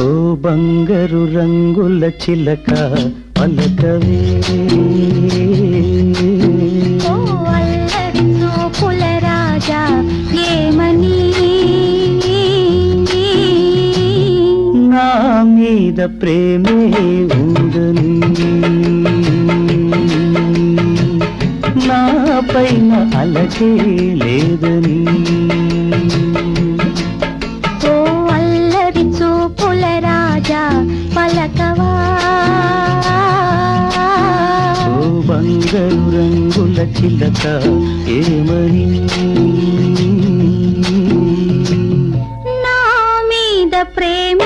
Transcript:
ఓ బంగారు రంగుల చిలక పలకవే. నా మీద ప్రేమే ఉందని. నా పైన అలకే లేదని. బంగారు రంగుల చిలక ఏమని? నా మీద ప్రేమ